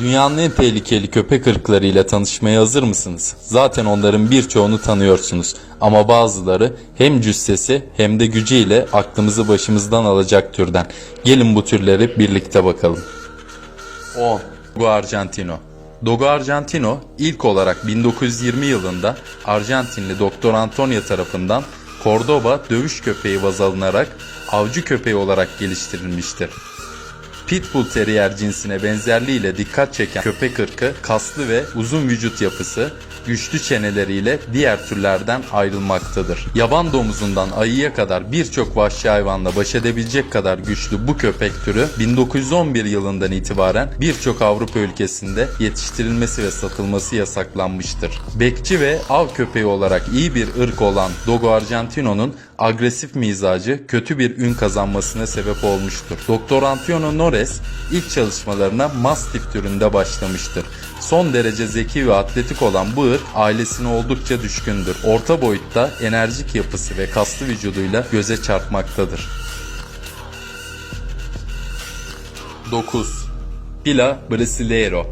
Dünyanın en tehlikeli köpek ırkları ile tanışmaya hazır mısınız? Zaten onların birçoğunu tanıyorsunuz ama bazıları hem cüssesi hem de gücüyle aklımızı başımızdan alacak türden. Gelin bu türleri birlikte bakalım. 10. Dogo Argentino Dogo Argentino ilk olarak 1920 yılında Arjantinli Doktor Antonio tarafından Cordoba dövüş köpeği baz alınarak avcı köpeği olarak geliştirilmiştir. Pitbull Terrier cinsine benzerliğiyle dikkat çeken köpek ırkı kaslı ve uzun vücut yapısı, güçlü çeneleriyle diğer türlerden ayrılmaktadır. Yaban domuzundan ayıya kadar birçok vahşi hayvanla baş edebilecek kadar güçlü bu köpek türü 1911 yılından itibaren birçok Avrupa ülkesinde yetiştirilmesi ve satılması yasaklanmıştır. Bekçi ve av köpeği olarak iyi bir ırk olan Dogo Argentino'nun agresif mizacı kötü bir ün kazanmasına sebep olmuştur. Doktor Antonio Nores ilk çalışmalarına Mastiff türünde başlamıştır. Son derece zeki ve atletik olan bu ırk ailesine oldukça düşkündür. Orta boyutta enerjik yapısı ve kaslı vücuduyla göze çarpmaktadır. 9. Pila Brasileiro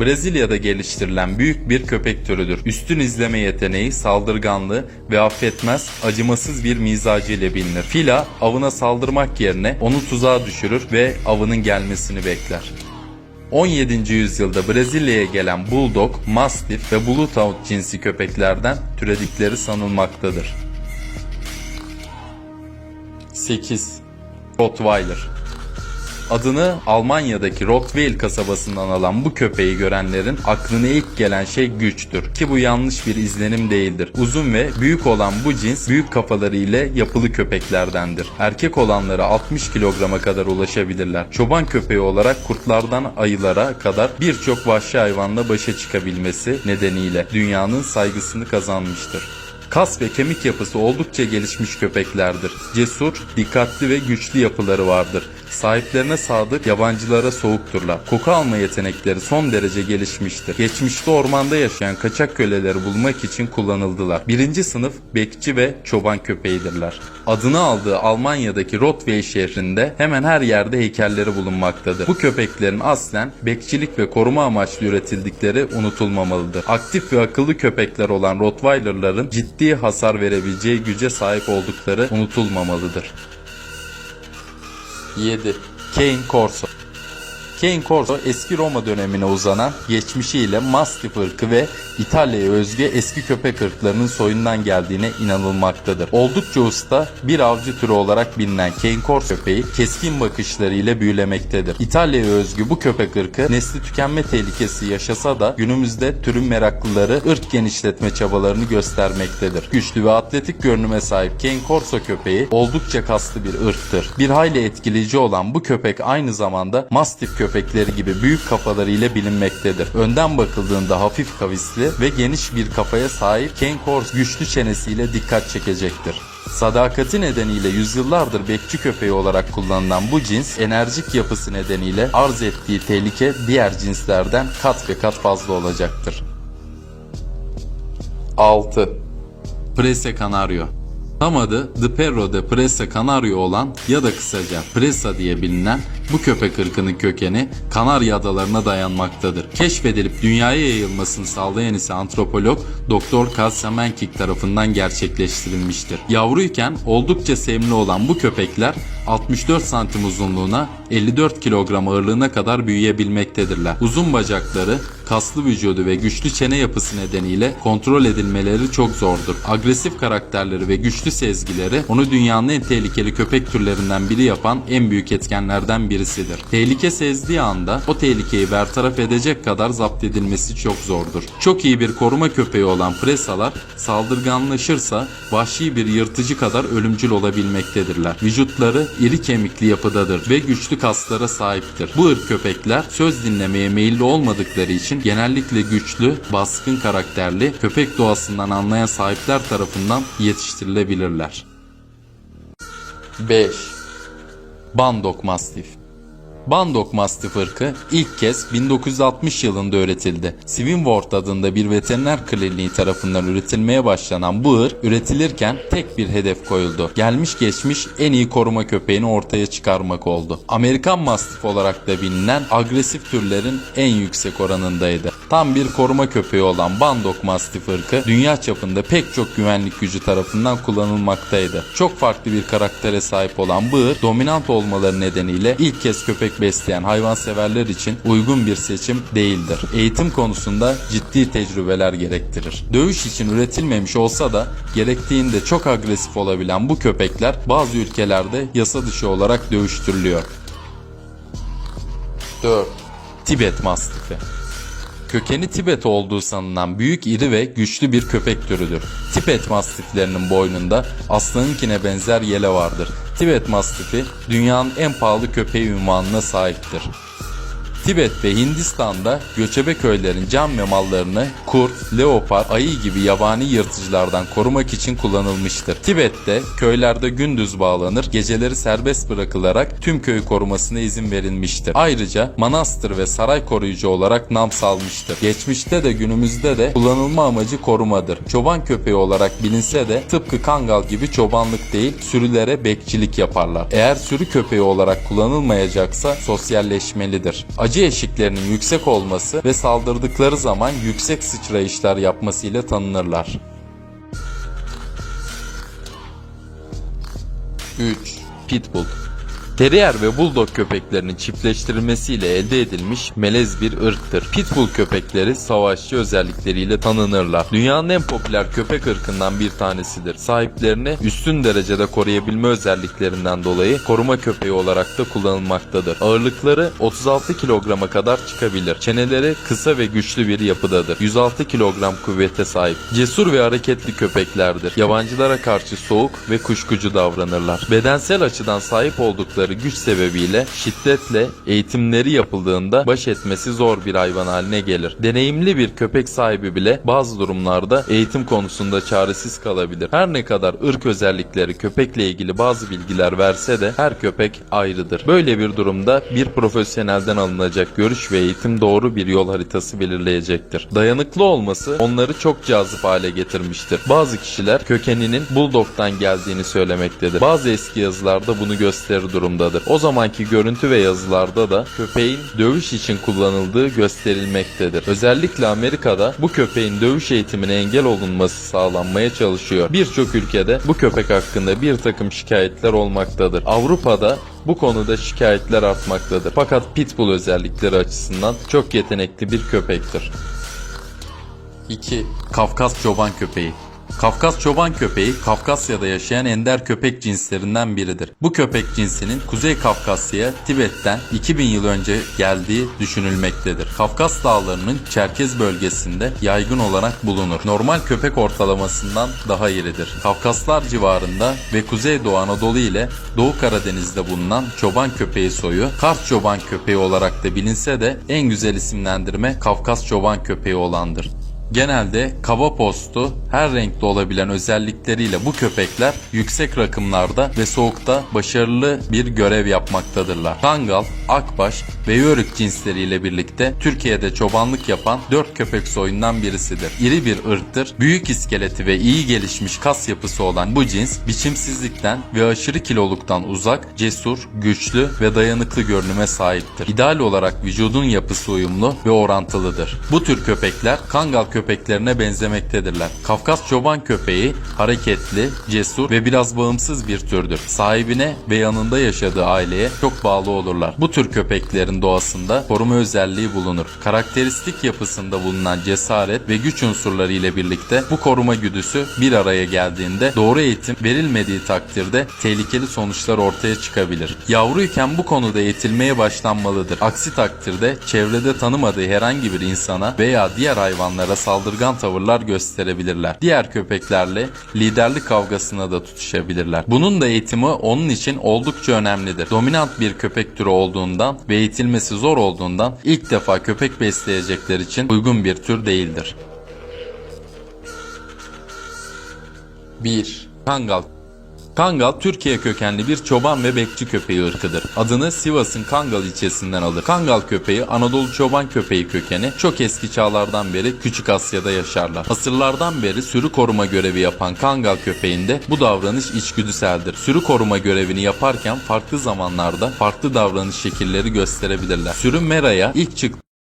Brezilya'da geliştirilen büyük bir köpek türüdür. Üstün izleme yeteneği, saldırganlığı ve affetmez, acımasız bir mizacı ile bilinir. Fila avına saldırmak yerine onu tuzağa düşürür ve avının gelmesini bekler. 17. yüzyılda Brezilya'ya gelen Bulldog, Mastiff ve Blue Taunt cinsi köpeklerden türedikleri sanılmaktadır. 8. Rottweiler Adını Almanya'daki Rottweil kasabasından alan bu köpeği görenlerin aklına ilk gelen şey güçtür. Ki bu yanlış bir izlenim değildir. Uzun ve büyük olan bu cins büyük kafaları ile yapılı köpeklerdendir. Erkek olanları 60 kilograma kadar ulaşabilirler. Çoban köpeği olarak kurtlardan ayılara kadar birçok vahşi hayvanla başa çıkabilmesi nedeniyle dünyanın saygısını kazanmıştır. Kas ve kemik yapısı oldukça gelişmiş köpeklerdir. Cesur, dikkatli ve güçlü yapıları vardır. Sahiplerine sadık, yabancılara soğukturlar. Koku alma yetenekleri son derece gelişmiştir. Geçmişte ormanda yaşayan kaçak köleleri bulmak için kullanıldılar. Birinci sınıf bekçi ve çoban köpeğidirler. Adını aldığı Almanya'daki Rottweil şehrinde hemen her yerde heykelleri bulunmaktadır. Bu köpeklerin aslen bekçilik ve koruma amaçlı üretildikleri unutulmamalıdır. Aktif ve akıllı köpekler olan Rottweiler'ların ciddi hasar verebileceği güce sahip oldukları unutulmamalıdır. 7. Cane Corso Cane Corso eski Roma dönemine uzanan geçmişiyle Mastiff ırkı ve İtalya'ya özgü eski köpek ırklarının soyundan geldiğine inanılmaktadır. Oldukça usta bir avcı türü olarak bilinen Cane Corso köpeği keskin bakışlarıyla büyülemektedir. İtalya'ya özgü bu köpek ırkı nesli tükenme tehlikesi yaşasa da günümüzde türün meraklıları ırk genişletme çabalarını göstermektedir. Güçlü ve atletik görünüme sahip Cane Corso köpeği oldukça kaslı bir ırktır. Bir hayli etkileyici olan bu köpek aynı zamanda Mastiff köpekleri gibi büyük kafaları ile bilinmektedir. Önden bakıldığında hafif kavisli ve geniş bir kafaya sahip Cane Corso güçlü çenesiyle dikkat çekecektir. Sadakati nedeniyle yüzyıllardır bekçi köpeği olarak kullanılan bu cins enerjik yapısı nedeniyle arz ettiği tehlike diğer cinslerden kat ve kat fazla olacaktır. 6. Prese Canario Tam adı The Perro de Presa Canario olan ya da kısaca Presa diye bilinen bu köpek ırkının kökeni Kanarya adalarına dayanmaktadır. Keşfedilip dünyaya yayılmasını sağlayan ise antropolog Dr. Kaz Semenkik tarafından gerçekleştirilmiştir. Yavruyken oldukça sevimli olan bu köpekler 64 santim uzunluğuna 54 kilogram ağırlığına kadar büyüyebilmektedirler. Uzun bacakları, kaslı vücudu ve güçlü çene yapısı nedeniyle kontrol edilmeleri çok zordur. Agresif karakterleri ve güçlü sezgileri onu dünyanın en tehlikeli köpek türlerinden biri yapan en büyük etkenlerden birisidir. Tehlike sezdiği anda o tehlikeyi bertaraf edecek kadar zapt edilmesi çok zordur. Çok iyi bir koruma köpeği olan presalar saldırganlaşırsa vahşi bir yırtıcı kadar ölümcül olabilmektedirler. Vücutları iri kemikli yapıdadır ve güçlü kaslara sahiptir. Bu ırk köpekler söz dinlemeye meyilli olmadıkları için genellikle güçlü, baskın karakterli, köpek doğasından anlayan sahipler tarafından yetiştirilebilirler. 5. Bandok Mastiff Bandok Mastiff ırkı ilk kez 1960 yılında üretildi. Swinworth adında bir veteriner kliniği tarafından üretilmeye başlanan bu ırk üretilirken tek bir hedef koyuldu. Gelmiş geçmiş en iyi koruma köpeğini ortaya çıkarmak oldu. Amerikan Mastiff olarak da bilinen agresif türlerin en yüksek oranındaydı. Tam bir koruma köpeği olan Bandok Mastiff ırkı dünya çapında pek çok güvenlik gücü tarafından kullanılmaktaydı. Çok farklı bir karaktere sahip olan ırk dominant olmaları nedeniyle ilk kez köpek besleyen hayvanseverler için uygun bir seçim değildir. Eğitim konusunda ciddi tecrübeler gerektirir. Dövüş için üretilmemiş olsa da gerektiğinde çok agresif olabilen bu köpekler bazı ülkelerde yasa dışı olarak dövüştürülüyor. 4. Tibet Mastifi Kökeni Tibet olduğu sanılan büyük iri ve güçlü bir köpek türüdür. Tibet mastiflerinin boynunda aslanınkine benzer yele vardır. Tibet mastifi dünyanın en pahalı köpeği ünvanına sahiptir. Tibet ve Hindistan'da göçebe köylerin can ve mallarını kurt, leopar, ayı gibi yabani yırtıcılardan korumak için kullanılmıştır. Tibet'te köylerde gündüz bağlanır, geceleri serbest bırakılarak tüm köyü korumasına izin verilmiştir. Ayrıca manastır ve saray koruyucu olarak nam salmıştır. Geçmişte de günümüzde de kullanılma amacı korumadır. Çoban köpeği olarak bilinse de tıpkı kangal gibi çobanlık değil, sürülere bekçilik yaparlar. Eğer sürü köpeği olarak kullanılmayacaksa sosyalleşmelidir. Acı eşiklerinin yüksek olması ve saldırdıkları zaman yüksek sıçrayışlar yapması ile tanınırlar. 3. Pitbull Terrier ve Bulldog köpeklerinin çiftleştirilmesiyle elde edilmiş melez bir ırktır. Pitbull köpekleri savaşçı özellikleriyle tanınırlar. Dünyanın en popüler köpek ırkından bir tanesidir. Sahiplerini üstün derecede koruyabilme özelliklerinden dolayı koruma köpeği olarak da kullanılmaktadır. Ağırlıkları 36 kilograma kadar çıkabilir. Çeneleri kısa ve güçlü bir yapıdadır. 106 kilogram kuvvete sahip. Cesur ve hareketli köpeklerdir. Yabancılara karşı soğuk ve kuşkucu davranırlar. Bedensel açıdan sahip oldukları güç sebebiyle şiddetle eğitimleri yapıldığında baş etmesi zor bir hayvan haline gelir. Deneyimli bir köpek sahibi bile bazı durumlarda eğitim konusunda çaresiz kalabilir. Her ne kadar ırk özellikleri köpekle ilgili bazı bilgiler verse de her köpek ayrıdır. Böyle bir durumda bir profesyonelden alınacak görüş ve eğitim doğru bir yol haritası belirleyecektir. Dayanıklı olması onları çok cazip hale getirmiştir. Bazı kişiler kökeninin Bulldog'dan geldiğini söylemektedir. Bazı eski yazılarda bunu gösterir durumdadır. O zamanki görüntü ve yazılarda da köpeğin dövüş için kullanıldığı gösterilmektedir. Özellikle Amerika'da bu köpeğin dövüş eğitimine engel olunması sağlanmaya çalışıyor. Birçok ülkede bu köpek hakkında bir takım şikayetler olmaktadır. Avrupa'da bu konuda şikayetler artmaktadır. Fakat Pitbull özellikleri açısından çok yetenekli bir köpektir. 2. Kafkas çoban köpeği Kafkas çoban köpeği Kafkasya'da yaşayan ender köpek cinslerinden biridir. Bu köpek cinsinin Kuzey Kafkasya, Tibet'ten 2000 yıl önce geldiği düşünülmektedir. Kafkas dağlarının Çerkez bölgesinde yaygın olarak bulunur. Normal köpek ortalamasından daha iridir. Kafkaslar civarında ve Kuzeydoğu Anadolu ile Doğu Karadeniz'de bulunan çoban köpeği soyu Kars çoban köpeği olarak da bilinse de en güzel isimlendirme Kafkas çoban köpeği olandır. Genelde kava postu her renkte olabilen özellikleriyle bu köpekler yüksek rakımlarda ve soğukta başarılı bir görev yapmaktadırlar. Kangal, Akbaş ve Yörük cinsleriyle birlikte Türkiye'de çobanlık yapan 4 köpek soyundan birisidir. İri bir ırktır. Büyük iskeleti ve iyi gelişmiş kas yapısı olan bu cins biçimsizlikten ve aşırı kiloluktan uzak, cesur, güçlü ve dayanıklı görünüme sahiptir. İdeal olarak vücudun yapısı uyumlu ve orantılıdır. Bu tür köpekler Kangal köpeklerine benzemektedirler. Kafkas çoban köpeği hareketli, cesur ve biraz bağımsız bir türdür. Sahibine ve yanında yaşadığı aileye çok bağlı olurlar. Bu tür köpeklerin doğasında koruma özelliği bulunur. Karakteristik yapısında bulunan cesaret ve güç unsurları ile birlikte bu koruma güdüsü bir araya geldiğinde doğru eğitim verilmediği takdirde tehlikeli sonuçlar ortaya çıkabilir. Yavruyken bu konuda eğitilmeye başlanmalıdır. Aksi takdirde çevrede tanımadığı herhangi bir insana veya diğer hayvanlara saldırgan tavırlar gösterebilirler. Diğer köpeklerle liderlik kavgasına da tutuşabilirler. Bunun da eğitimi onun için oldukça önemlidir. Dominant bir köpek türü olduğundan ve eğitilmesi zor olduğundan ilk defa köpek besleyecekler için uygun bir tür değildir. 1. Kangal Kangal Türkiye kökenli bir çoban ve bekçi köpeği ırkıdır. Adını Sivas'ın Kangal ilçesinden alır. Kangal köpeği Anadolu çoban köpeği kökeni çok eski çağlardan beri Küçük Asya'da yaşarlar. Asırlardan beri sürü koruma görevi yapan Kangal köpeğinde bu davranış içgüdüseldir. Sürü koruma görevini yaparken farklı zamanlarda farklı davranış şekilleri gösterebilirler. Sürü Mera'ya ilk çıktığı